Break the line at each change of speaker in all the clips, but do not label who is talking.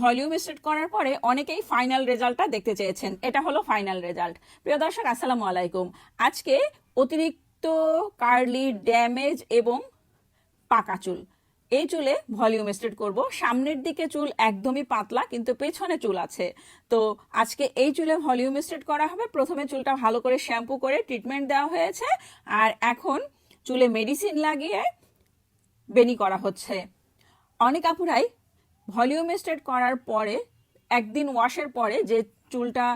Volume state করার পরে অনেকেই ফাইনাল রেজাল্টটা দেখতে চেয়েছেন। এটা হলো ফাইনাল রেজাল্ট। প্রিয় দর্শক, আসসালামু আলাইকুম। আজকে অতিরিক্ত কার্লি, ড্যামেজ এবং পাকা চুল। এই চুলে ভলিউম স্টেট করব। সামনের দিকে চুল একদমই পাতলা, কিন্তু পেছনে চুল আছে। তো আজকে এই চুলে ভলিউম স্টেট করা হবে। প্রথমে চুলটা ভালো করে শ্যাম্পু করে ট্রিটমেন্ট দেওয়া হয়েছে। আর এখন চুলে মেডিসিন লাগিয়ে বেনি করা হচ্ছে। অনেক আপুরাই ভলিউম স্টেট করার পরে, একদিন ওয়াশের পরে যে চুলটা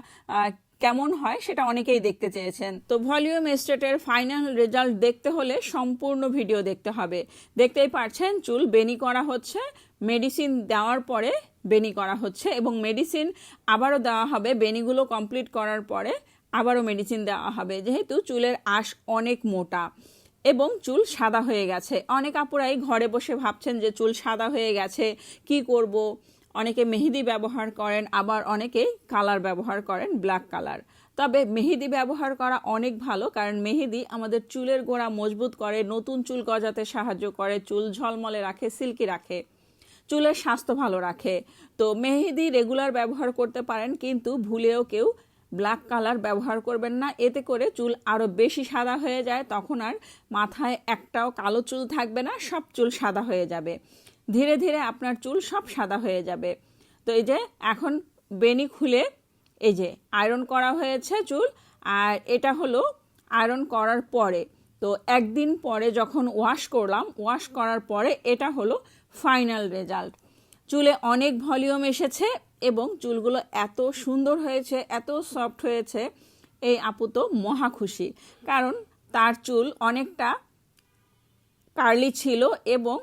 কেমন হয় সেটা অনেকেই দেখতে চেয়েছেন। তো ভলিউম স্টেটের ফাইনাল রেজাল্ট দেখতে হলে সম্পূর্ণ ভিডিও দেখতে হবে। দেখতেই পারছেন, চুল বেনি করা হচ্ছে, মেডিসিন দেওয়ার পরে বেনি করা হচ্ছে এবং মেডিসিন আবারও দেওয়া হবে বেনিগুলো কমপ্লিট করার পরে আবারও মেডিসিন দেওয়া হবে। যেহেতু চুলের আঁশ অনেক মোটা। এবং চুল সাদা হয়ে গেছে। অনেক আপুরাই ঘরে বসে ভাবছেন যে চুল সাদা হয়ে গেছে, কি করব? অনেকে মেহেদি ব্যবহার করেন, আবার অনেকে কালার ব্যবহার করেন, ব্ল্যাক কালার। তবে মেহেদি ব্যবহার করা অনেক ভালো, কারণ মেহেদি আমাদের চুলের গোড়া মজবুত করে, নতুন চুল গজাতে সাহায্য করে, চুল ঝলমলে রাখে, সিল্কি রাখে, চুলের স্বাস্থ্য ভালো রাখে। তো মেহেদি রেগুলার ব্যবহার করতে পারেন, কিন্তু ভুলেও কেউ ব্ল্যাক কালার ব্যবহার করবেন না। এতে করে চুল আরও বেশি সাদা হয়ে যায়। তখন আর মাথায় একটাও কালো চুল থাকবে না, সব চুল সাদা হয়ে যাবে। ধীরে ধীরে আপনার চুল সব সাদা হয়ে যাবে। তো এই যে, এখন বেনি খুলে এই যে আয়রন করা হয়েছে চুল, আর এটা হলো আয়রন করার পরে। তো একদিন পরে যখন ওয়াশ করলাম ওয়াশ করার পরে এটা হলো ফাইনাল রেজাল্ট চুলে অনেক ভলিউম এসেছে এবং চুলগুলো এত সুন্দর হয়েছে, এত সফট হয়েছে, এই আপু তো মহা খুশি। কারণ তার চুল অনেকটা কার্লি ছিল এবং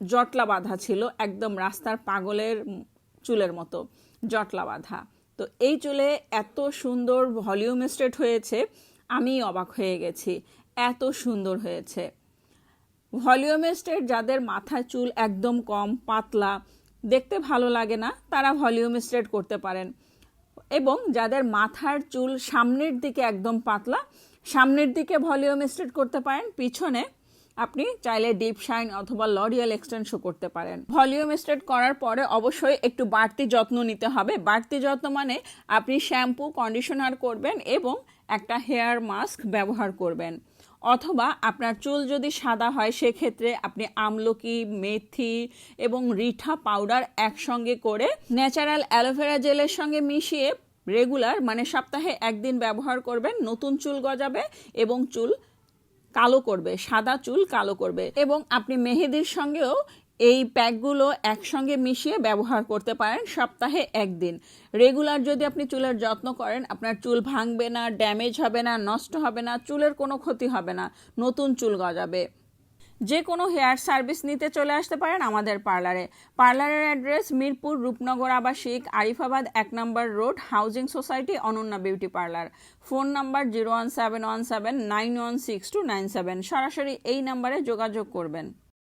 জটলা বাঁধা ছিল, একদম রাস্তার পাগলের চুলের মতো জটলা বাঁধা। তো এই চুলে এত সুন্দর ভলিউম স্টেট হয়েছে, আমি অবাক হয়ে গেছি। এত সুন্দর হয়েছে। ভলিউম স্টেট যাদের মাথায় চুল একদম কম, পাতলা দেখতে ভালো লাগে না, তারা ভলিউম স্ট্রেট করতে পারেন। এবং যাদের মাথার চুল সামনের দিকে একদম পাতলা, সামনের দিকে ভলিউম স্ট্রেট করতে পারেন, পিছনে আপনি চাইলে ডিপ শাইন অথবা লরিয়াল এক্সটেনশও করতে পারেন। ভলিউম স্ট্রেট করার পরে অবশ্যই একটু বাড়তি যত্ন নিতে হবে। বাড়তি যত্ন মানে আপনি শ্যাম্পু কন্ডিশনার করবেন এবং একটা হেয়ার মাস্ক ব্যবহার করবেন। অথবা আপনার চুল যদি সাদা হয়, সেক্ষেত্রে আপনি আমলকি, মেথি এবং রিঠা পাউডার একসঙ্গে করে ন্যাচারাল অ্যালোভেরা জেলের সঙ্গে মিশিয়ে রেগুলার মানে সপ্তাহে একদিন ব্যবহার করবেন। নতুন চুল গজাবে এবং চুল কালো করবে, সাদা চুল কালো করবে এবং আপনি মেহেদির সঙ্গেও এই প্যাকগুলো একসঙ্গে মিশিয়ে ব্যবহার করতে পারেন সপ্তাহে একদিন। রেগুলার যদি আপনি চুলের যত্ন করেন, আপনার চুল ভাঙবে না ড্যামেজ হবে না, নষ্ট হবে না, চুলের কোনো ক্ষতি হবে না, নতুন চুল গজাবে। যে কোনো হেয়ার সার্ভিস নিতে চলে আসতে পারেন আমাদের পার্লারে। পার্লারের অ্যাড্রেস মিরপুর রূপনগর আবাসিক, আরিফাবাদ এক number road, housing society, Ananya beauty parlour. Phone number zero one seven one seven nine one six two nine seven. সরাসরি এই নাম্বারে যোগাযোগ করবেন।